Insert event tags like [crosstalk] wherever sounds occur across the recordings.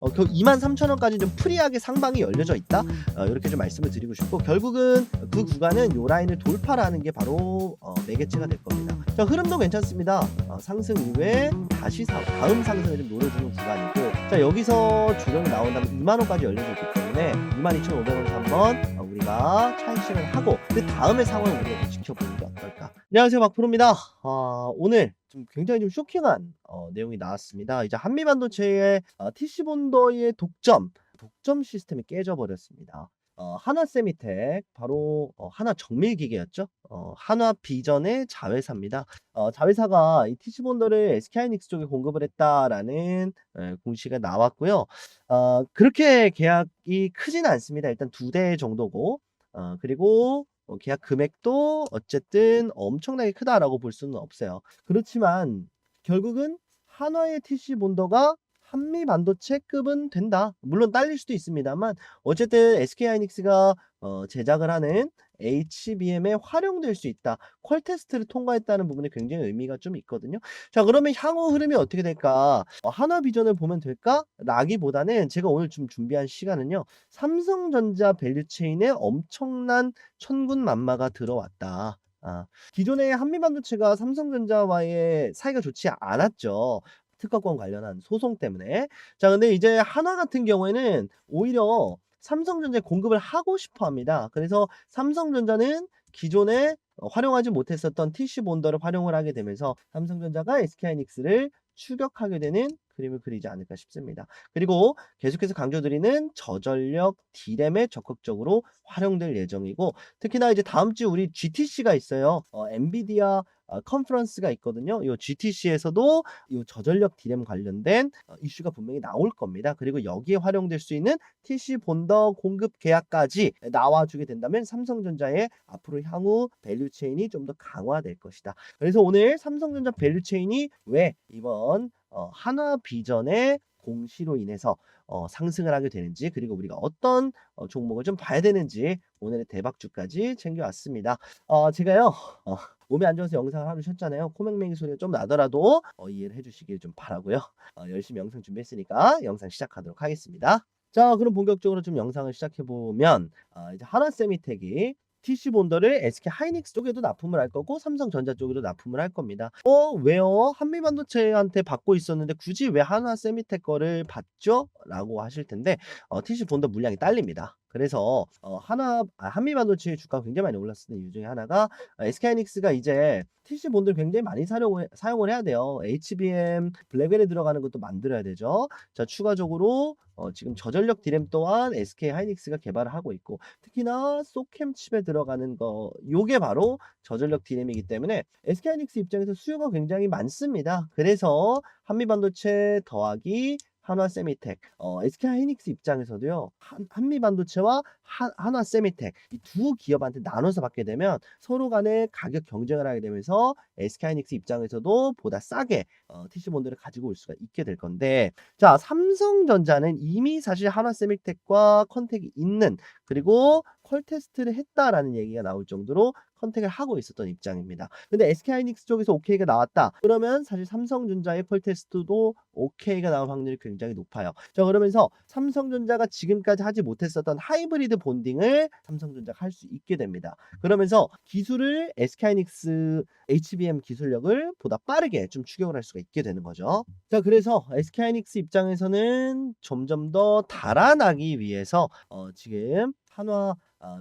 어, 그 23,000원까지 좀 프리하게 상방이 열려져 있다. 어, 이렇게 좀 말씀을 드리고 싶고 결국은 그 구간은 요 라인을 돌파라는 게 바로 어, 매개체가 될 겁니다. 자 흐름도 괜찮습니다. 어, 상승 이후에 다시 사, 다음 상승을 좀 노려주는 구간이고 자 여기서 주력이 나온 다음에 2만 원까지 열려져 있기 때문에 22,500원에서 한번 어, 우리가 차익실을 하고 그 다음의 상황을 우리가 좀 지켜보는 게 어떨까. 안녕하세요 박프로입니다. 어, 오늘 좀 굉장히 좀 쇼킹한 어, 내용이 나왔습니다. 이제 한미 반도체의 어, TC 본더의 독점 독점 시스템이 깨져버렸습니다. 어, 하나 세미텍 바로 어, 하나 정밀 기계였죠. 어, 한화 비전의 자회사입니다. 어, 자회사가 이 TC 본더를 SK하이닉스 쪽에 공급을 했다라는 에, 공시가 나왔고요. 어, 그렇게 계약이 크지는 않습니다. 일단 두 대 정도고 어, 그리고 어, 계약 금액도 어쨌든 엄청나게 크다라고 볼 수는 없어요. 그렇지만 결국은 한화의 TC 본더가 한미 반도체급은 된다. 물론 딸릴 수도 있습니다만 어쨌든 SK하이닉스가 어, 제작을 하는 HBM에 활용될 수 있다. 퀄 테스트를 통과했다는 부분에 굉장히 의미가 좀 있거든요. 자, 그러면 향후 흐름이 어떻게 될까? 어, 한화 비전을 보면 될까? 라기보다는 제가 오늘 좀 준비한 시간은요. 삼성전자 밸류체인에 엄청난 천군 만마가 들어왔다. 아, 기존의 한미반도체가 삼성전자와의 사이가 좋지 않았죠. 특허권 관련한 소송 때문에. 자, 근데 이제 한화 같은 경우에는 오히려 삼성전자에 공급을 하고 싶어 합니다. 그래서 삼성전자는 기존에 어, 활용하지 못했었던 TC 본더를 활용을 하게 되면서 삼성전자가 SK하이닉스를 추격하게 되는 그림을 그리지 않을까 싶습니다. 그리고 계속해서 강조드리는 저전력 D램에 적극적으로 활용될 예정이고 특히나 이제 다음 주 우리 GTC가 있어요. 어, 엔비디아 어, 컨퍼런스가 있거든요. 이 GTC에서도 이 저전력 D램 관련된 어, 이슈가 분명히 나올 겁니다. 그리고 여기에 활용될 수 있는 TC 본더 공급 계약까지 나와주게 된다면 삼성전자의 앞으로 향후 밸류 체인이 좀 더 강화될 것이다. 그래서 오늘 삼성전자 밸류 체인이 왜 이번 어, 한화 비전의 공시로 인해서 어, 상승을 하게 되는지 그리고 우리가 어떤 어, 종목을 좀 봐야 되는지 오늘의 대박주까지 챙겨왔습니다. 어, 제가요 어, 몸이 안 좋아서 영상을 하루 쉬었잖아요. 코맹맹이 소리가 좀 나더라도 어, 이해를 해주시길 좀 바라고요. 어, 열심히 영상 준비했으니까 영상 시작하도록 하겠습니다. 자, 그럼 본격적으로 좀 영상을 시작해 보면 어, 이제 하나 세미텍이 TC 본더를 SK 하이닉스 쪽에도 납품을 할 거고 삼성전자 쪽에도 납품을 할 겁니다. 어 왜요? 한미반도체한테 받고 있었는데 굳이 왜 하나 세미텍 거를 받죠? 라고 하실 텐데 어, TC 본더 물량이 딸립니다. 그래서 어, 하나 아, 한미 반도체 주가가 굉장히 많이 올랐을 때 이유 중에 하나가 어, SK하이닉스가 이제 TC 본드를 굉장히 많이 사용을, 사용을 해야 돼요. HBM 블랙벨에 들어가는 것도 만들어야 되죠. 자 추가적으로 어, 지금 저전력 디램 또한 SK 하이닉스가 개발을 하고 있고 특히나 소캠 칩에 들어가는 거 요게 바로 저전력 디램이기 때문에 SK 하이닉스 입장에서 수요가 굉장히 많습니다. 그래서 한미 반도체 더하기 한화 세미텍, 어, SK 하이닉스 입장에서도요, 한, 한미 반도체와 한, 한화 세미텍 이 두 기업한테 나눠서 받게 되면 서로 간에 가격 경쟁을 하게 되면서 SK 하이닉스 입장에서도 보다 싸게 어, TC 본드를 가지고 올 수가 있게 될 건데, 자 삼성전자는 이미 사실 한화 세미텍과 컨택이 있는 그리고 퀄 테스트를 했다라는 얘기가 나올 정도로 컨택을 하고 있었던 입장입니다. 근데 SK 하이닉스 쪽에서 오케이가 나왔다. 그러면 사실 삼성전자의 퀄 테스트도 오케이가 나올 확률이 굉장히 높아요. 자, 그러면서 삼성전자가 지금까지 하지 못했었던 하이브리드 본딩을 삼성전자가 할 수 있게 됩니다. 그러면서 기술을 SK 하이닉스 HBM 기술력을 보다 빠르게 좀 추격을 할 수가 있게 되는 거죠. 자, 그래서 SK 하이닉스 입장에서는 점점 더 달아나기 위해서 어, 지금 한화 어,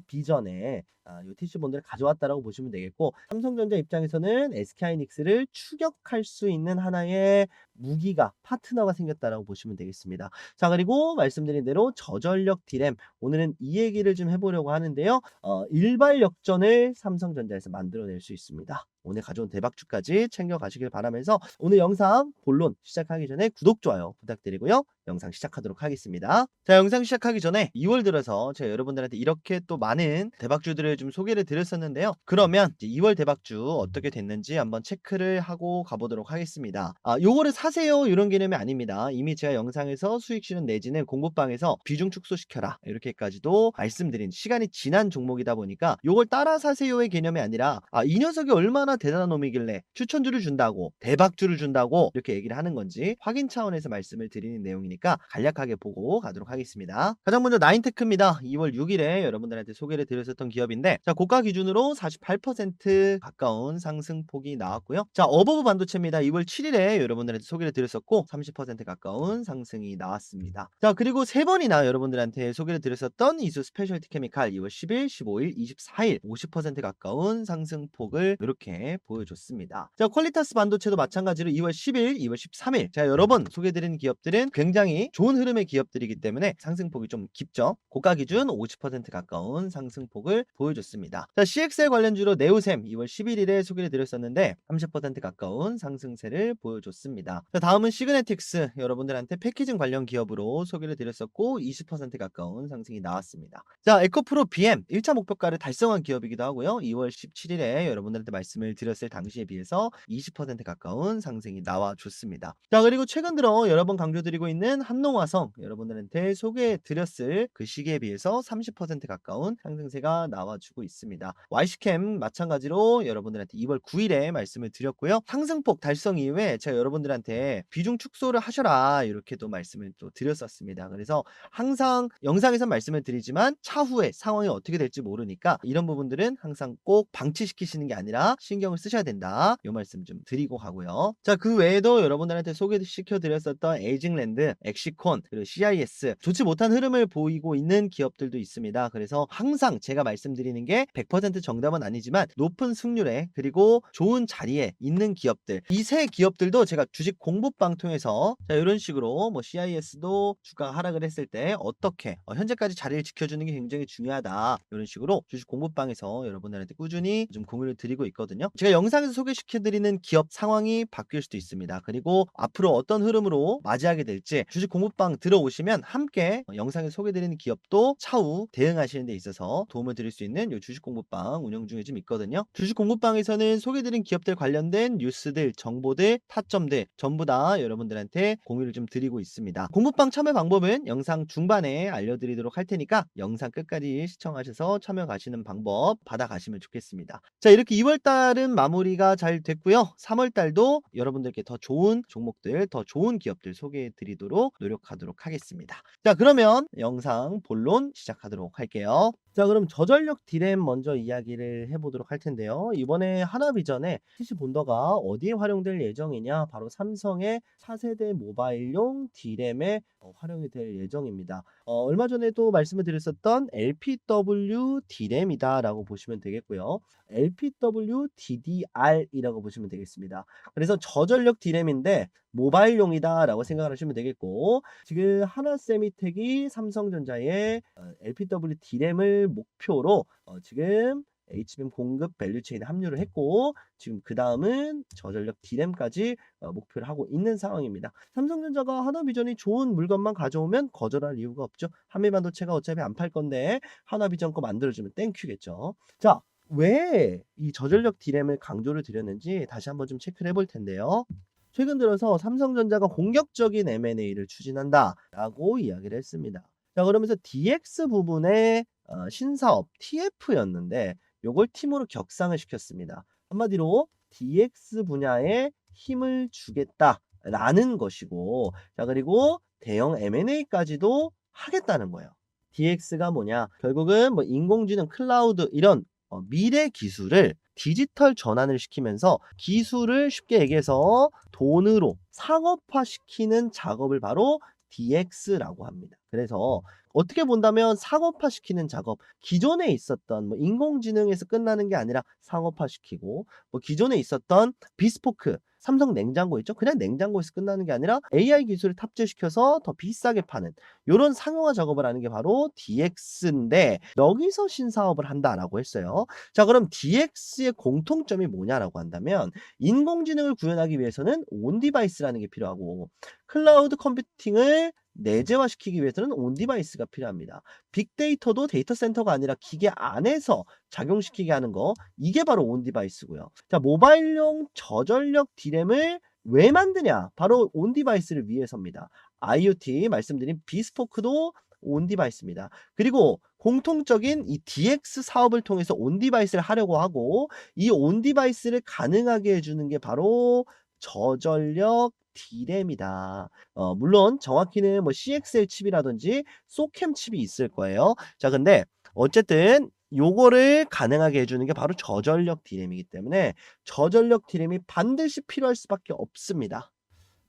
비전에 아, 요 TC 본드를 가져왔다라고 보시면 되겠고 삼성전자 입장에서는 SK하이닉스를 추격할 수 있는 하나의 무기가 파트너가 생겼다라고 보시면 되겠습니다. 자 그리고 말씀드린 대로 저전력 디램 오늘은 이 얘기를 좀 해보려고 하는데요. 어, 일발 역전을 삼성전자에서 만들어낼 수 있습니다. 오늘 가져온 대박주까지 챙겨가시길 바라면서 오늘 영상 본론 시작하기 전에 구독, 좋아요 부탁드리고요. 영상 시작하도록 하겠습니다. 자, 영상 시작하기 전에 2월 들어서 제가 여러분들한테 이렇게 또 많은 대박주들을 좀 소개를 드렸었는데요. 그러면 이제 2월 대박주 어떻게 됐는지 한번 체크를 하고 가보도록 하겠습니다. 아, 요거를 사 사세요 이런 개념이 아닙니다. 이미 제가 영상에서 수익 실현 내지는 공부방에서 비중 축소시켜라 이렇게까지도 말씀드린 시간이 지난 종목이다 보니까 요걸 따라 사세요의 개념이 아니라 아, 이 녀석이 얼마나 대단한 놈이길래 추천주를 준다고 대박주를 준다고 이렇게 얘기를 하는 건지 확인 차원에서 말씀을 드리는 내용이니까 간략하게 보고 가도록 하겠습니다. 가장 먼저 나인테크입니다. 2월 6일에 여러분들한테 소개를 드렸었던 기업인데 자 고가 기준으로 48% 가까운 상승폭이 나왔고요. 자 어버브 반도체입니다. 2월 7일에 여러분들한테 소개를 드렸었고 30% 가까운 상승이 나왔습니다. 자 그리고 세 번이나 여러분들한테 소개를 드렸었던 이수 스페셜티 케미칼 2월 10일, 15일, 24일 50% 가까운 상승폭을 이렇게 보여줬습니다. 자 퀄리타스 반도체도 마찬가지로 2월 10일, 2월 13일 자 여러 번 소개드린 기업들은 굉장히 좋은 흐름의 기업들이기 때문에 상승폭이 좀 깊죠. 고가 기준 50% 가까운 상승폭을 보여 줬습니다. 자 CXL 관련주로 네오셈 2월 11일에 소개를 드렸었는데 30% 가까운 상승세를 보여줬습니다. 자 다음은 시그네틱스 여러분들한테 패키징 관련 기업으로 소개를 드렸었고 20% 가까운 상승이 나왔습니다. 자 에코프로 BM 1차 목표가를 달성한 기업이기도 하고요. 2월 17일에 여러분들한테 말씀을 드렸을 당시에 비해서 20% 가까운 상승이 나와줬습니다. 자 그리고 최근 들어 여러 번 강조드리고 있는 한농화성 여러분들한테 소개해 드렸을 그 시기에 비해서 30% 가까운 상승세가 나와 주고 있습니다. YC캠 마찬가지로 여러분들한테 2월 9일에 말씀을 드렸고요. 상승폭 달성 이후에 제가 여러분들한테 비중 축소를 하셔라 이렇게도 말씀을 또 드렸었습니다. 그래서 항상 영상에서 말씀을 드리지만 차후에 상황이 어떻게 될지 모르니까 이런 부분들은 항상 꼭 방치시키시는 게 아니라 신경을 쓰셔야 된다. 이 말씀 좀 드리고 가고요. 자, 그 외에도 여러분들한테 소개시켜 드렸었던 에이징랜드, 엑시콘, 그리고 CIS 좋지 못한 흐름을 보이고 있는 기업들도 있습니다. 그래서 항상 제가 말씀드 리는 게 100% 정답은 아니지만 높은 승률에 그리고 좋은 자리에 있는 기업들 이 세 기업들도 제가 주식 공부방 통해서 자, 이런 식으로 뭐 CIS도 주가 하락을 했을 때 어떻게 어, 현재까지 자리를 지켜주는 게 굉장히 중요하다. 이런 식으로 주식 공부방에서 여러분들한테 꾸준히 좀 공유를 드리고 있거든요. 제가 영상에서 소개시켜드리는 기업 상황이 바뀔 수도 있습니다. 그리고 앞으로 어떤 흐름으로 맞이하게 될지 주식 공부방 들어오시면 함께 어, 영상에서 소개드리는 기업도 차후 대응하시는 데 있어서 도움을 드릴 수 있는 요 주식 공부방 운영 중에 좀 있거든요. 주식 공부방에서는 소개드린 기업들 관련된 뉴스들, 정보들, 타점들 전부 다 여러분들한테 공유를 좀 드리고 있습니다. 공부방 참여 방법은 영상 중반에 알려드리도록 할 테니까 영상 끝까지 시청하셔서 참여 가시는 방법 받아가시면 좋겠습니다. 자 이렇게 2월달은 마무리가 잘 됐고요. 3월달도 여러분들께 더 좋은 종목들, 더 좋은 기업들 소개해 드리도록 노력하도록 하겠습니다. 자 그러면 영상 본론 시작하도록 할게요. 자 그럼 저전력 디램 먼저 이야기를 해보도록 할 텐데요. 이번에 하나비전에 PC 본더가 어디에 활용될 예정이냐 바로 삼성의 4세대 모바일용 디램에 어, 활용이 될 예정입니다. 어, 얼마 전에도 말씀을 드렸었던 LPW 디램이다라고 보시면 되겠고요. LPW DDR이라고 보시면 되겠습니다. 그래서 저전력 디램인데 모바일용이다라고 생각을 하시면 되겠고 지금 하나세미텍이 삼성전자의 어, LPW 디램을 목표로 어, 지금 HBM 공급 밸류체인에 합류를 했고 지금 그 다음은 저전력 디램까지 어, 목표를 하고 있는 상황입니다. 삼성전자가 하나비전이 좋은 물건만 가져오면 거절할 이유가 없죠. 한미반도체가 어차피 안 팔 건데 하나비전 거 만들어주면 땡큐겠죠. 자, 왜 이 저전력 디램을 강조를 드렸는지 다시 한번 좀 체크를 해볼 텐데요. 최근 들어서 삼성전자가 공격적인 M&A를 추진한다라고 이야기를 했습니다. 자, 그러면서 DX 부분의 어, 신사업 TF였는데 요걸 팀으로 격상을 시켰습니다. 한마디로 DX 분야에 힘을 주겠다라는 것이고, 자, 그리고 대형 M&A까지도 하겠다는 거예요. DX가 뭐냐? 결국은 뭐 인공지능, 클라우드 이런 어, 미래 기술을 디지털 전환을 시키면서 기술을 쉽게 얘기해서 돈으로 상업화시키는 작업을 바로 DX라고 합니다. 그래서 어떻게 본다면 상업화시키는 작업, 기존에 있었던 뭐 인공지능에서 끝나는 게 아니라 상업화시키고 뭐 기존에 있었던 비스포크 삼성 냉장고 있죠? 그냥 냉장고에서 끝나는 게 아니라 AI 기술을 탑재시켜서 더 비싸게 파는 이런 상용화 작업을 하는 게 바로 DX인데 여기서 신사업을 한다라고 했어요. 자, 그럼 DX의 공통점이 뭐냐라고 한다면 인공지능을 구현하기 위해서는 온 디바이스라는 게 필요하고 클라우드 컴퓨팅을 내재화시키기 위해서는 온 디바이스가 필요합니다. 빅데이터도 데이터 센터가 아니라 기계 안에서 작용시키게 하는 거 이게 바로 온 디바이스고요. 자, 모바일용 저전력 디램을 왜 만드냐? 바로 온 디바이스를 위해서입니다. IoT 말씀드린 비스포크도 온 디바이스입니다. 그리고 공통적인 이 DX 사업을 통해서 온 디바이스를 하려고 하고 이 온 디바이스를 가능하게 해주는 게 바로 저전력 D램이다. 어, 물론 정확히는 뭐 CXL 칩이라든지 소캠 칩이 있을 거예요. 자, 근데 어쨌든 요거를 가능하게 해주는 게 바로 저전력 D램이기 때문에 저전력 D램이 반드시 필요할 수밖에 없습니다.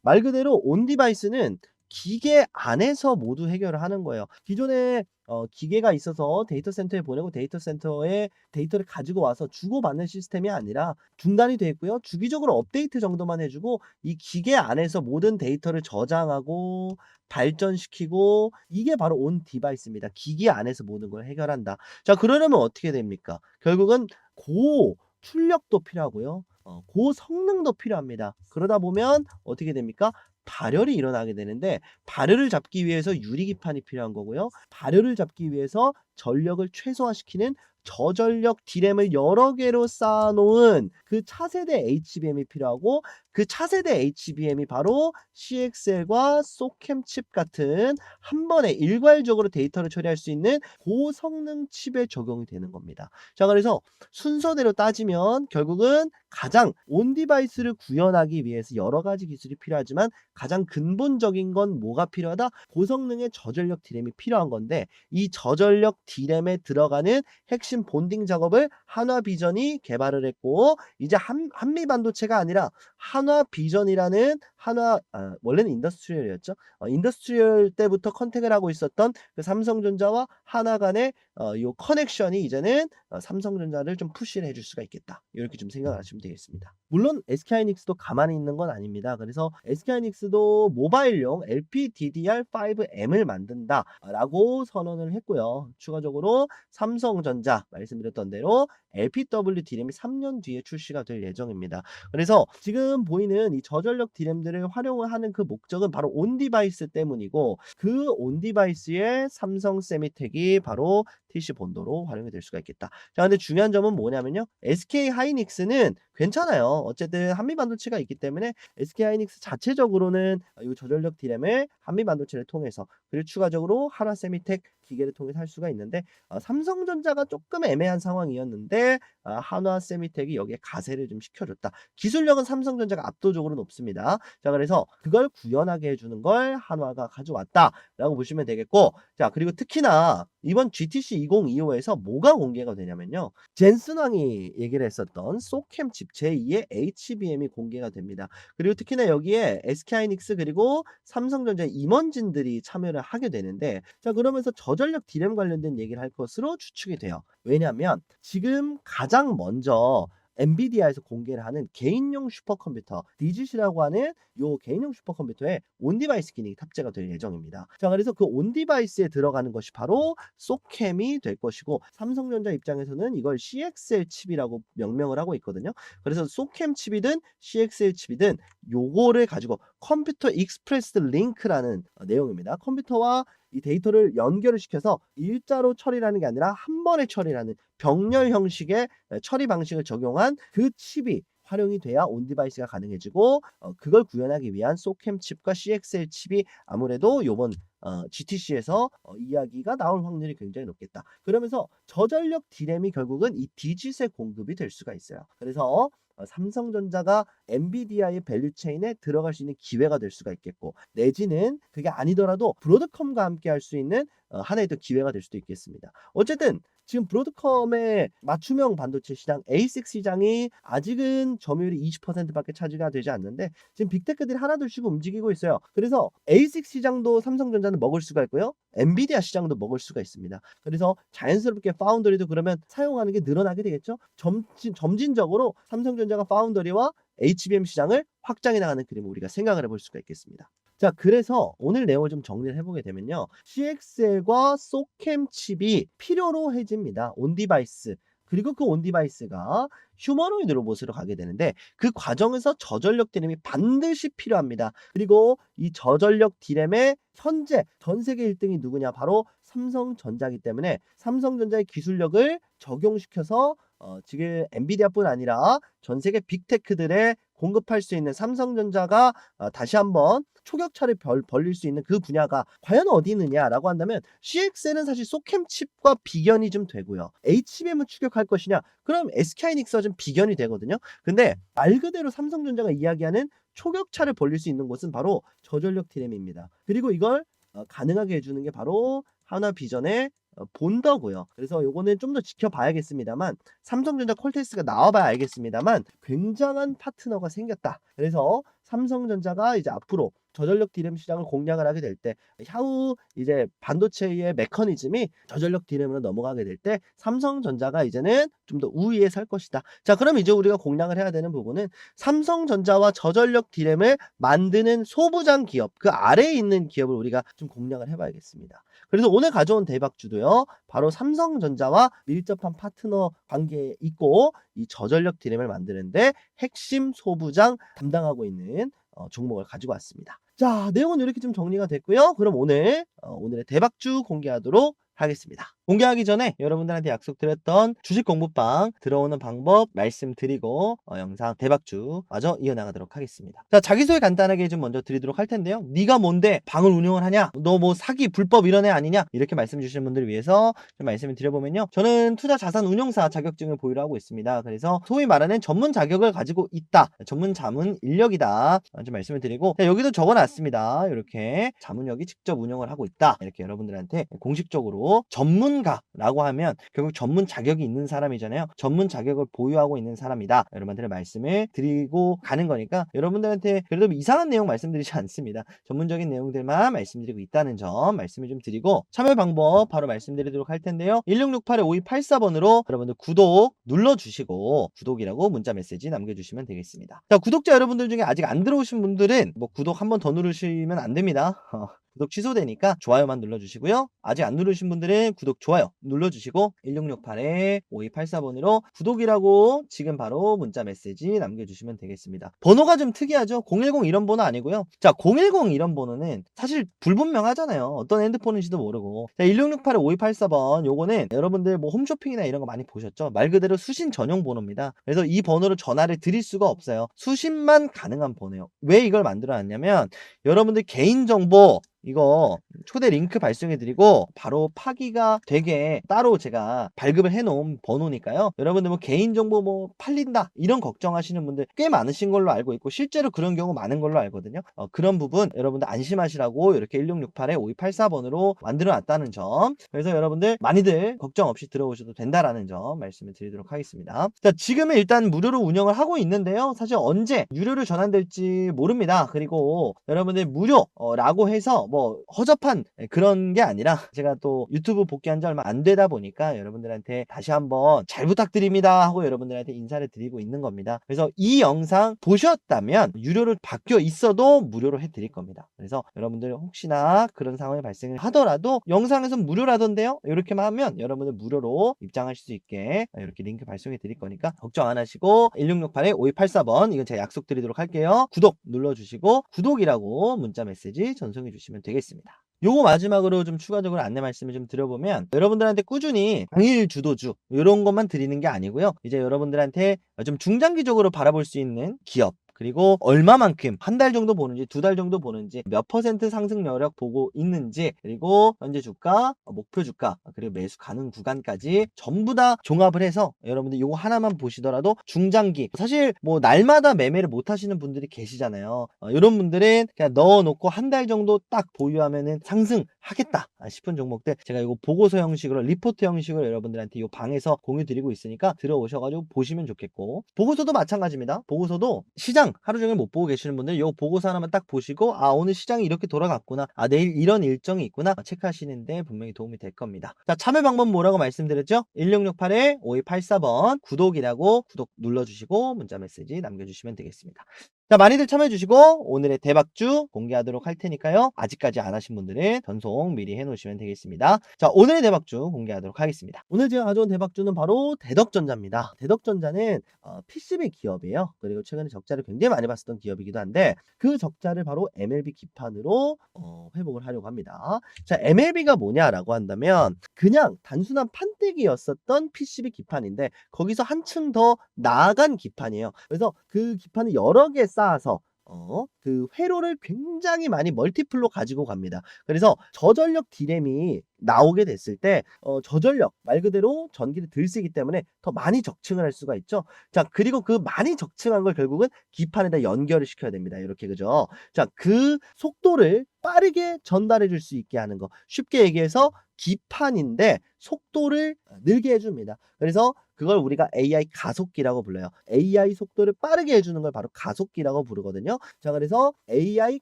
말 그대로 온 디바이스는 기계 안에서 모두 해결을 하는 거예요. 기존에 어, 기계가 있어서 데이터 센터에 보내고 데이터 센터에 데이터를 가지고 와서 주고받는 시스템이 아니라 중단이 되어 있고요. 주기적으로 업데이트 정도만 해주고 이 기계 안에서 모든 데이터를 저장하고 발전시키고 이게 바로 온 디바이스입니다. 기기 안에서 모든 걸 해결한다. 자, 그러려면 어떻게 됩니까? 결국은 고 출력도 필요하고요. 어, 고 성능도 필요합니다. 그러다 보면 어떻게 됩니까? 발열이 일어나게 되는데 발열을 잡기 위해서 유리기판이 필요한 거고요. 발열을 잡기 위해서 전력을 최소화시키는 저전력 D램을 여러 개로 쌓아놓은 그 차세대 HBM이 필요하고 그 차세대 HBM이 바로 CXL과 소캠 칩 같은 한 번에 일괄적으로 데이터를 처리할 수 있는 고성능 칩에 적용이 되는 겁니다. 자, 그래서 순서대로 따지면 결국은 가장 온 디바이스를 구현하기 위해서 여러 가지 기술이 필요하지만 가장 근본적인 건 뭐가 필요하다? 고성능의 저전력 D램이 필요한 건데 이 저전력 D램에 들어가는 핵심 본딩 작업을 한화 비전이 개발을 했고 이제 한, 한미 반도체가 아니라 한화 비전이라는 한화 아, 원래는 인더스트리얼이었죠. 어, 인더스트리얼 때부터 컨택을 하고 있었던 그 삼성전자와 한화 간의 어, 요 커넥션이 이제는 어, 삼성전자를 좀 푸시를 해줄 수가 있겠다. 이렇게 좀 생각하시면 되겠습니다. 물론 SK하이닉스도 가만히 있는 건 아닙니다. 그래서 SK하이닉스도 모바일용 LPDDR5M을 만든다라고 선언을 했고요. 추가적으로 삼성전자 말씀드렸던 대로 LPW D램이 3년 뒤에 출시가 될 예정입니다. 그래서 지금 보이는 이 저전력 D램들을 활용을 하는 그 목적은 바로 온 디바이스 때문이고 그 온 디바이스에 삼성 세미텍이 바로 TC 본도로 활용이 될 수가 있겠다. 자, 근데 중요한 점은 뭐냐면요. SK 하이닉스는 괜찮아요. 어쨌든 한미 반도체가 있기 때문에 SK 하이닉스 자체적으로는 이 저전력 D램을 한미 반도체를 통해서 그리고 추가적으로 하나 세미텍 기계를 통해서 할 수가 있는데 어, 삼성전자가 조금 애매한 상황이었는데 어, 한화 세미텍이 여기에 가세를 좀 시켜줬다. 기술력은 삼성전자가 압도적으로 높습니다. 자 그래서 그걸 구현하게 해주는 걸 한화가 가져왔다라고 보시면 되겠고 자 그리고 특히나 이번 GTC 2025에서 뭐가 공개가 되냐면요. 젠슨왕이 얘기를 했었던 소캠 칩 제2의 HBM이 공개가 됩니다. 그리고 특히나 여기에 SK하이닉스 그리고 삼성전자 임원진들이 참여를 하게 되는데 자 그러면서 저전력 D램 관련된 얘기를 할 것으로 추측이 돼요. 왜냐하면 지금 가장 먼저 엔비디아에서 공개를 하는 개인용 슈퍼컴퓨터 디짓이라고 하는 요 개인용 슈퍼컴퓨터에 온디바이스 기능이 탑재가 될 예정입니다. 자, 그래서 그 온디바이스에 들어가는 것이 바로 소캠이 될 것이고 삼성전자 입장에서는 이걸 CXL 칩이라고 명명을 하고 있거든요. 그래서 소캠 칩이든 CXL 칩이든 요거를 가지고 컴퓨터 익스프레스 링크라는 어, 내용입니다. 컴퓨터와 이 데이터를 연결을 시켜서 일자로 처리하는 게 아니라 한 번에 처리하는 병렬 형식의 처리 방식을 적용한 그 칩이 활용이 돼야 온 디바이스가 가능해지고 어, 그걸 구현하기 위한 소캠 칩과 CXL 칩이 아무래도 요번 어, GTC에서 어, 이야기가 나올 확률이 굉장히 높겠다. 그러면서 저전력 D램이 결국은 이 디짓의 공급이 될 수가 있어요. 그래서 어, 삼성전자가 엔비디아의 밸류체인에 들어갈 수 있는 기회가 될 수가 있겠고 내지는 그게 아니더라도 브로드컴과 함께 할 수 있는 어, 하나의 또 기회가 될 수도 있겠습니다. 어쨌든 지금 브로드컴의 맞춤형 반도체 시장 ASIC 시장이 아직은 점유율이 20%밖에 차지가 되지 않는데 지금 빅테크들이 하나둘씩 움직이고 있어요. 그래서 ASIC 시장도 삼성전자는 먹을 수가 있고요. 엔비디아 시장도 먹을 수가 있습니다. 그래서 자연스럽게 파운더리도 그러면 사용하는 게 늘어나게 되겠죠. 점진, 점진적으로 삼성전자가 파운더리와 HBM 시장을 확장해 나가는 그림을 우리가 생각을 해볼 수가 있겠습니다. 자, 그래서 오늘 내용을 좀 정리를 해보게 되면요. CXL과 소캠 칩이 필요로 해집니다. 온 디바이스. 그리고 그 온 디바이스가 휴머노이드 로봇으로 가게 되는데 그 과정에서 저전력 디램이 반드시 필요합니다. 그리고 이 저전력 디램의 현재 전 세계 1등이 누구냐? 바로 삼성전자이기 때문에 삼성전자의 기술력을 적용시켜서 어, 지금 엔비디아뿐 아니라 전 세계 빅테크들의 공급할 수 있는 삼성전자가 어, 다시 한번 초격차를 벌, 벌릴 수 있는 그 분야가 과연 어디 있느냐라고 한다면 CXL은 사실 소캠 칩과 비견이 좀 되고요. HBM을 추격할 것이냐? 그럼 SK하이닉스와 좀 비견이 되거든요. 근데 말 그대로 삼성전자가 이야기하는 초격차를 벌릴 수 있는 곳은 바로 저전력 디램입니다. 그리고 이걸 어, 가능하게 해주는 게 바로 하나 비전의 어, 본더고요. 그래서 요거는 좀 더 지켜봐야겠습니다만 삼성전자 콜테스가 나와봐야 알겠습니다만 굉장한 파트너가 생겼다. 그래서 삼성전자가 이제 앞으로 저전력 디램 시장을 공략을 하게 될 때 향후 이제 반도체의 메커니즘이 저전력 디램으로 넘어가게 될 때 삼성전자가 이제는 좀 더 우위에 설 것이다. 자, 그럼 이제 우리가 공략을 해야 되는 부분은 삼성전자와 저전력 디램을 만드는 소부장 기업 그 아래에 있는 기업을 우리가 좀 공략을 해봐야겠습니다. 그래서 오늘 가져온 대박주도요. 바로 삼성전자와 밀접한 파트너 관계에 있고 이 저전력 디램을 만드는데 핵심 소부장 담당하고 있는 어, 종목을 가지고 왔습니다. 자, 내용은 이렇게 좀 정리가 됐고요. 그럼 오늘 어, 오늘의 대박주 공개하도록 하겠습니다. 공개하기 전에 여러분들한테 약속드렸던 주식 공부방 들어오는 방법 말씀드리고 어, 영상 대박주 마저 이어나가도록 하겠습니다. 자 자기소개 간단하게 좀 먼저 드리도록 할 텐데요. 네가 뭔데 방을 운영을 하냐? 너 뭐 사기 불법 이런 애 아니냐? 이렇게 말씀 주시는 분들을 위해서 좀 말씀을 드려보면요. 저는 투자 자산 운용사 자격증을 보유를 하고 있습니다. 그래서 소위 말하는 전문 자격을 가지고 있다. 전문 자문 인력이다. 어, 좀 말씀을 드리고 자, 여기도 적어놨습니다. 이렇게 자문력이 직접 운영을 하고 있다. 이렇게 여러분들한테 공식적으로 전문가라고 하면 결국 전문 자격이 있는 사람이잖아요. 전문 자격을 보유하고 있는 사람이다. 여러분들의 말씀을 드리고 가는 거니까 여러분들한테 그래도 이상한 내용 말씀드리지 [laughs] 않습니다. 전문적인 내용들만 말씀드리고 있다는 점 말씀을 좀 드리고 참여 방법 바로 말씀드리도록 할 텐데요. 1668-5284번으로 여러분들 구독 눌러주시고 구독이라고 문자 메시지 남겨주시면 되겠습니다. 자 구독자 여러분들 중에 아직 안 들어오신 분들은 뭐 구독 한 번 더 누르시면 안 됩니다. [laughs] 어, 구독 취소되니까 좋아요만 눌러주시고요. 아직 안 누르신 분들은 구독, 좋아요 눌러주시고 1668-5284번으로 구독이라고 지금 바로 문자 메시지 남겨주시면 되겠습니다. 번호가 좀 특이하죠? 010 이런 번호 아니고요. 자, 010 이런 번호는 사실 불분명하잖아요. 어떤 핸드폰인지도 모르고. 자, 1668-5284번 요거는 여러분들 뭐 홈쇼핑이나 이런 거 많이 보셨죠? 말 그대로 수신 전용 번호입니다. 그래서 이 번호로 전화를 드릴 수가 없어요. 수신만 가능한 번호예요. 왜 이걸 만들어 놨냐면 여러분들 개인정보 이거 초대 링크 발송해 드리고 바로 파기가 되게 따로 제가 발급을 해 놓은 번호니까요. 여러분들 뭐 개인정보 뭐 팔린다 이런 걱정하시는 분들 꽤 많으신 걸로 알고 있고 실제로 그런 경우 많은 걸로 알거든요. 어, 그런 부분 여러분들 안심하시라고 이렇게 1668-5284번으로 만들어 놨다는 점. 그래서 여러분들 많이들 걱정 없이 들어오셔도 된다라는 점 말씀을 드리도록 하겠습니다. 자, 지금은 일단 무료로 운영을 하고 있는데요. 사실 언제 유료로 전환될지 모릅니다. 그리고 여러분들 무료라고 해서 뭐 허접한 그런 게 아니라 제가 또 유튜브 복귀한 지 얼마 안 되다 보니까 여러분들한테 다시 한번 잘 부탁드립니다 하고 여러분들한테 인사를 드리고 있는 겁니다. 그래서 이 영상 보셨다면 유료로 바뀌어 있어도 무료로 해드릴 겁니다. 그래서 여러분들 혹시나 그런 상황이 발생을 하더라도 영상에서 무료라던데요? 이렇게만 하면 여러분들 무료로 입장하실 수 있게 이렇게 링크 발송해 드릴 거니까 걱정 안 하시고 1668-5284번 이건 제가 약속드리도록 할게요. 구독 눌러주시고 구독이라고 문자 메시지 전송해 주시면 되겠습니다. 요거 마지막으로 좀 추가적으로 안내 말씀을 좀 드려보면 여러분들한테 꾸준히 당일 주도주 이런 것만 드리는 게 아니고요. 이제 여러분들한테 좀 중장기적으로 바라볼 수 있는 기업 그리고 얼마만큼 한 달 정도 보는지 두 달 정도 보는지 몇 퍼센트 상승 여력 보고 있는지 그리고 현재 주가 목표 주가 그리고 매수 가능 구간까지 전부 다 종합을 해서 여러분들 이거 하나만 보시더라도 중장기. 사실 뭐 날마다 매매를 못 하시는 분들이 계시잖아요. 어, 이런 분들은 그냥 넣어놓고 한 달 정도 딱 보유하면은 상승 하겠다. 싶은 종목들 제가 이거 보고서 형식으로 리포트 형식으로 여러분들한테 이 방에서 공유 드리고 있으니까 들어오셔가지고 보시면 좋겠고. 보고서도 마찬가지입니다. 보고서도 시장 하루 종일 못 보고 계시는 분들 요 보고서 하나만 딱 보시고 아 오늘 시장이 이렇게 돌아갔구나. 아 내일 이런 일정이 있구나. 체크하시는데 분명히 도움이 될 겁니다. 자 참여 방법 뭐라고 말씀드렸죠? 1668-5284번 구독이라고 구독 눌러주시고 문자 메시지 남겨주시면 되겠습니다 자 많이들 참여해주시고 오늘의 대박주 공개하도록 할 테니까요. 아직까지 안 하신 분들은 전송 미리 해놓으시면 되겠습니다. 자 오늘의 대박주 공개하도록 하겠습니다. 오늘 제가 가져온 대박주는 바로 대덕전자입니다. 대덕전자는 어, PCB 기업이에요. 그리고 최근에 적자를 굉장히 많이 봤었던 기업이기도 한데 그 적자를 바로 MLB 기판으로 어, 회복을 하려고 합니다. 자 MLB가 뭐냐라고 한다면 그냥 단순한 판때기였었던 PCB 기판인데 거기서 한층 더 나아간 기판이에요. 그래서 그 기판을 여러 개 쌓아서 어, 그 회로를 굉장히 많이 멀티플로 가지고 갑니다. 그래서 저전력 디램이 나오게 됐을 때 어, 저전력 말 그대로 전기를 들 쓰기 때문에 더 많이 적층을 할 수가 있죠. 자 그리고 그 많이 적층한 걸 결국은 기판에다 연결을 시켜야 됩니다. 이렇게 그죠? 자 그 속도를 빠르게 전달해 줄 수 있게 하는 거 쉽게 얘기해서 기판인데 속도를 늘게 해줍니다. 그래서 그걸 우리가 AI 가속기라고 불러요. AI 속도를 빠르게 해주는 걸 바로 가속기라고 부르거든요. 자, 그래서 AI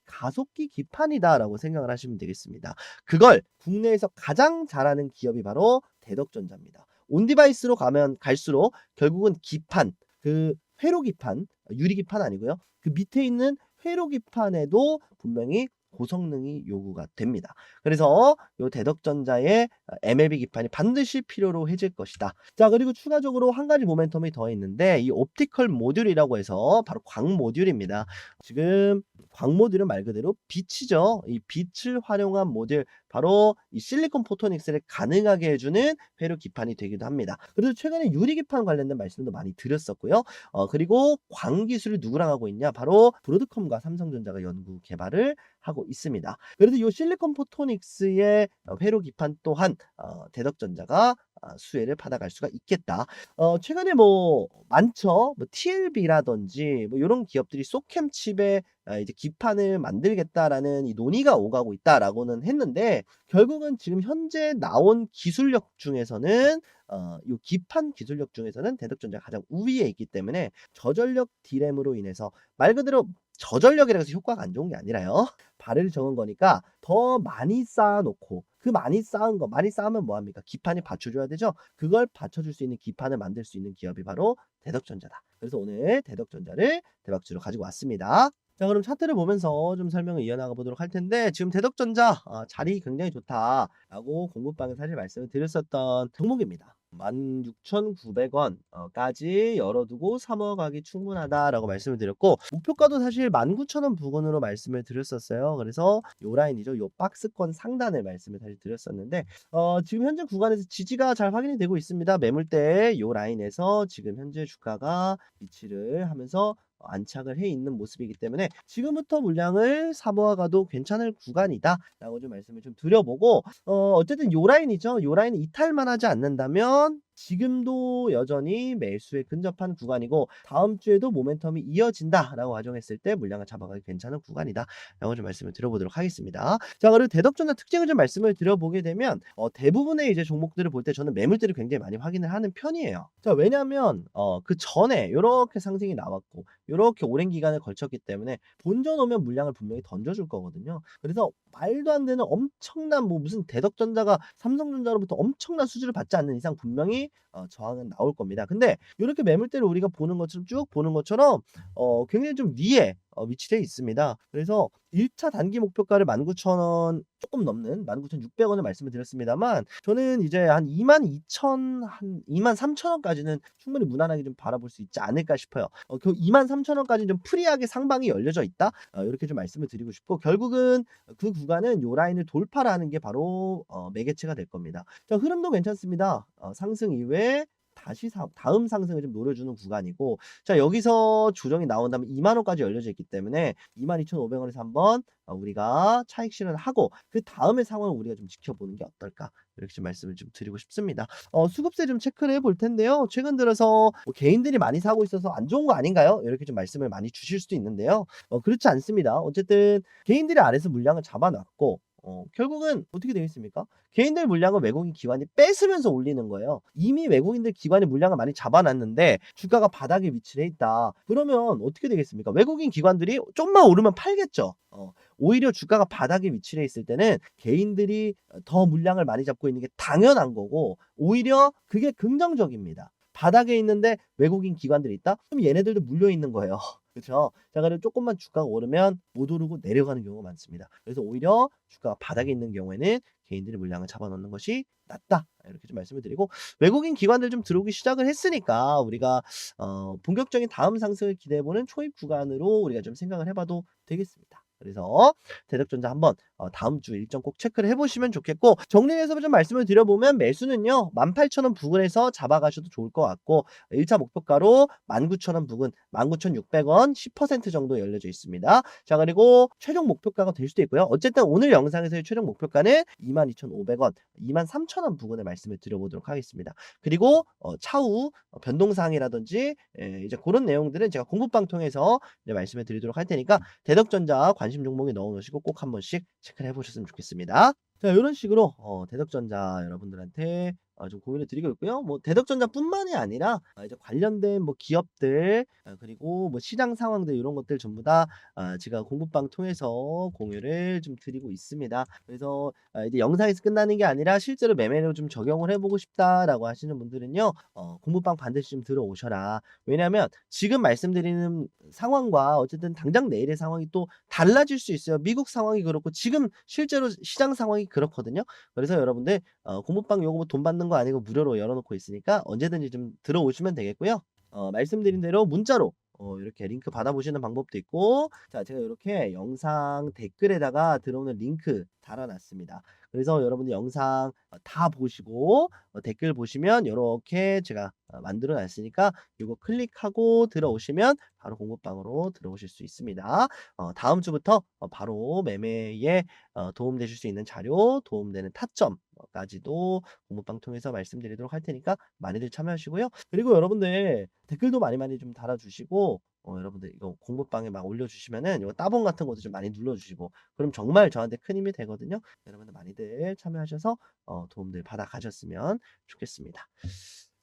가속기 기판이다라고 생각을 하시면 되겠습니다. 그걸 국내에서 가장 잘하는 기업이 바로 대덕전자입니다. 온디바이스로 가면 갈수록 결국은 기판, 그 회로 기판, 유리 기판 아니고요. 그 밑에 있는 회로 기판에도 분명히 고성능이 요구가 됩니다. 그래서 요 대덕전자의 MLB 기판이 반드시 필요로 해질 것이다. 자, 그리고 추가적으로 한 가지 모멘텀이 더 있는데 이 옵티컬 모듈이라고 해서 바로 광 모듈입니다. 지금 광 모듈은 말 그대로 빛이죠. 이 빛을 활용한 모듈 바로 이 실리콘 포토닉스를 가능하게 해주는 회로 기판이 되기도 합니다. 그래서 최근에 유리 기판 관련된 말씀도 많이 드렸었고요. 어, 그리고 광 기술을 누구랑 하고 있냐? 바로 브로드컴과 삼성전자가 연구 개발을 하고 있습니다. 그래서 이 실리콘 포토닉스의 회로 기판 또한 어, 대덕전자가 아, 수혜를 받아갈 수가 있겠다. 어, 최근에 뭐 많죠. 뭐 TLB라든지 뭐 이런 기업들이 소캠 칩에 아, 이제 기판을 만들겠다라는 이 논의가 오가고 있다라고는 했는데 결국은 지금 현재 나온 기술력 중에서는 어, 이 기판 기술력 중에서는 대덕전자가 가장 우위에 있기 때문에 저전력 디램으로 인해서 말 그대로 저전력이라고 해서 효과가 안 좋은 게 아니라요. 발을 적은 거니까 더 많이 쌓아놓고 그 많이 쌓은 거 많이 쌓으면 뭐합니까? 기판이 받쳐줘야 되죠. 그걸 받쳐줄 수 있는 기판을 만들 수 있는 기업이 바로 대덕전자다. 그래서 오늘 대덕전자를 대박주로 가지고 왔습니다. 자 그럼 차트를 보면서 좀 설명을 이어나가 보도록 할 텐데 지금 대덕전자 어, 자리 굉장히 좋다라고 공부방에 사실 말씀을 드렸었던 종목입니다. 16,900원까지 열어두고 3억 가기 충분하다라고 말씀을 드렸고 목표가도 사실 19,000원 부근으로 말씀을 드렸었어요. 그래서 요 라인이죠. 요 박스권 상단을 말씀을 사실 드렸었는데 어, 지금 현재 구간에서 지지가 잘 확인이 되고 있습니다. 매물대 요 라인에서 지금 현재 주가가 위치를 하면서 안착을 해 있는 모습이기 때문에 지금부터 물량을 사모아가도 괜찮을 구간이다라고 좀 말씀을 좀 드려보고 어 어쨌든 요 라인이죠. 요 라인 이탈만 하지 않는다면 지금도 여전히 매수에 근접한 구간이고 다음 주에도 모멘텀이 이어진다라고 가정했을 때 물량을 잡아가기 괜찮은 구간이다 라고 좀 말씀을 드려보도록 하겠습니다. 자 그리고 대덕전자 특징을 좀 말씀을 드려보게 되면 어, 대부분의 이제 종목들을 볼 때 저는 매물들을 굉장히 많이 확인을 하는 편이에요. 자 왜냐하면 어, 그 전에 이렇게 상승이 나왔고 이렇게 오랜 기간을 걸쳤기 때문에 본전 오면 물량을 분명히 던져줄 거거든요. 그래서 말도 안 되는 엄청난 뭐 무슨 대덕전자가 삼성전자로부터 엄청난 수주를 받지 않는 이상 분명히 어, 저항은 나올 겁니다. 근데 이렇게 매물대를 우리가 보는 것처럼 쭉 보는 것처럼 어, 굉장히 좀 위에 어, 위치되어 있습니다. 그래서 1차 단기 목표가를 19,000원 조금 넘는 19,600원을 말씀을 드렸습니다만 저는 이제 한 22,000, 한 23,000원까지는 충분히 무난하게 좀 바라볼 수 있지 않을까 싶어요. 어, 그 23,000원까지 좀 프리하게 상방이 열려져 있다. 어, 이렇게 좀 말씀을 드리고 싶고 결국은 그 구간은 요 라인을 돌파를 하는 게 바로 어, 매개체가 될 겁니다. 자, 흐름도 괜찮습니다. 어, 상승 이후에 다시 사, 다음 상승을 좀 노려주는 구간이고 자 여기서 조정이 나온다면 2만 원까지 열려져 있기 때문에 22,500원에서 한번 어, 우리가 차익 실현하고 그 다음의 상황을 우리가 좀 지켜보는 게 어떨까 이렇게 좀 말씀을 좀 드리고 싶습니다. 어, 수급세 좀 체크를 해볼 텐데요. 최근 들어서 뭐 개인들이 많이 사고 있어서 안 좋은 거 아닌가요? 이렇게 좀 말씀을 많이 주실 수도 있는데요. 어, 그렇지 않습니다. 어쨌든 개인들이 아래서 물량을 잡아놨고 어, 결국은 어떻게 되겠습니까? 개인들 물량을 외국인 기관이 뺏으면서 올리는 거예요. 이미 외국인들 기관이 물량을 많이 잡아놨는데 주가가 바닥에 위치해 있다. 그러면 어떻게 되겠습니까? 외국인 기관들이 좀만 오르면 팔겠죠. 어, 오히려 주가가 바닥에 위치해 있을 때는 개인들이 더 물량을 많이 잡고 있는 게 당연한 거고 오히려 그게 긍정적입니다. 바닥에 있는데 외국인 기관들이 있다? 그럼 얘네들도 물려 있는 거예요. 그렇죠? 자, 그리고 조금만 주가가 오르면 못 오르고 내려가는 경우가 많습니다. 그래서 오히려 주가가 바닥에 있는 경우에는 개인들이 물량을 잡아놓는 것이 낫다. 이렇게 좀 말씀을 드리고 외국인 기관들 좀 들어오기 시작을 했으니까 우리가 어, 본격적인 다음 상승을 기대해보는 초입 구간으로 우리가 좀 생각을 해봐도 되겠습니다. 그래서 대덕전자 한번 어, 다음 주 일정 꼭 체크를 해보시면 좋겠고 정리해서 좀 말씀을 드려보면 매수는요 18,000원 부근에서 잡아가셔도 좋을 것 같고 1차 목표가로 19,000원 부근 19,600원 10% 정도 열려져 있습니다. 자 그리고 최종 목표가가 될 수도 있고요. 어쨌든 오늘 영상에서의 최종 목표가는 22,500원 23,000원 부근에 말씀을 드려보도록 하겠습니다. 그리고 어, 차후 어, 변동사항이라든지 예, 이제 그런 내용들은 제가 공부방 통해서 말씀을 드리도록 할 테니까 대덕전자 관심 종목에 넣어 놓으시고 꼭 한 번씩 체크를 해보셨으면 좋겠습니다. 자, 이런 식으로 어, 대덕전자 여러분들한테 어, 좀 공유를 드리고 있고요. 뭐 대덕전자뿐만이 아니라 아, 이제 관련된 뭐 기업들 아, 그리고 뭐 시장 상황들 이런 것들 전부 다 아, 제가 공부방 통해서 공유를 좀 드리고 있습니다. 그래서 아, 이제 영상에서 끝나는 게 아니라 실제로 매매로 좀 적용을 해보고 싶다라고 하시는 분들은요, 어, 공부방 반드시 좀 들어오셔라. 왜냐하면 지금 말씀드리는 상황과 어쨌든 당장 내일의 상황이 또 달라질 수 있어요. 미국 상황이 그렇고 지금 실제로 시장 상황이 그렇거든요. 그래서 여러분들 어, 공부방 요거 뭐돈 받는 거 아니고 무료로 열어놓고 있으니까 언제든지 좀 들어오시면 되겠고요. 어, 말씀드린 대로 문자로 어, 이렇게 링크 받아보시는 방법도 있고, 자, 제가 이렇게 영상 댓글에다가 들어오는 링크 달아놨습니다. 그래서 여러분들 영상 어, 다 보시고 어, 댓글 보시면 이렇게 제가 어, 만들어 놨으니까 이거 클릭하고 들어오시면 바로 공부방으로 들어오실 수 있습니다. 어, 다음 주부터 어, 바로 매매에 어, 도움되실 수 있는 자료, 도움되는 타점까지도 공부방 통해서 말씀드리도록 할 테니까 많이들 참여하시고요. 그리고 여러분들 댓글도 많이 많이 좀 달아주시고 어, 여러분들 이거 공부방에 막 올려주시면은 이거 따봉 같은 것도 좀 많이 눌러주시고 그럼 정말 저한테 큰 힘이 되거든요. 여러분들 많이들 참여하셔서 어, 도움들 받아 가셨으면 좋겠습니다.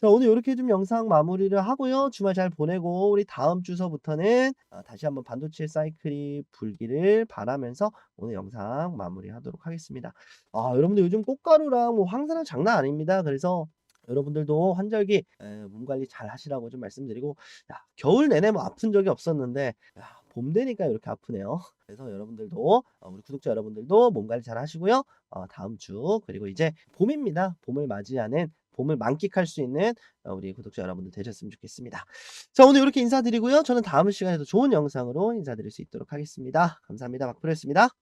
자, 오늘 이렇게 좀 영상 마무리를 하고요. 주말 잘 보내고 우리 다음 주서부터는 어, 다시 한번 반도체 사이클이 불기를 바라면서 오늘 영상 마무리하도록 하겠습니다. 아, 여러분들 요즘 꽃가루랑 뭐 황사랑 장난 아닙니다. 그래서 여러분들도 환절기 에, 몸 관리 잘 하시라고 좀 말씀드리고 야, 겨울 내내 뭐 아픈 적이 없었는데 야, 봄 되니까 이렇게 아프네요. 그래서 여러분들도 어, 우리 구독자 여러분들도 몸 관리 잘 하시고요. 어, 다음 주 그리고 이제 봄입니다. 봄을 맞이하는 봄을 만끽할 수 있는 어, 우리 구독자 여러분들 되셨으면 좋겠습니다. 자 오늘 이렇게 인사드리고요. 저는 다음 시간에도 좋은 영상으로 인사드릴 수 있도록 하겠습니다. 감사합니다. 막프로였습니다.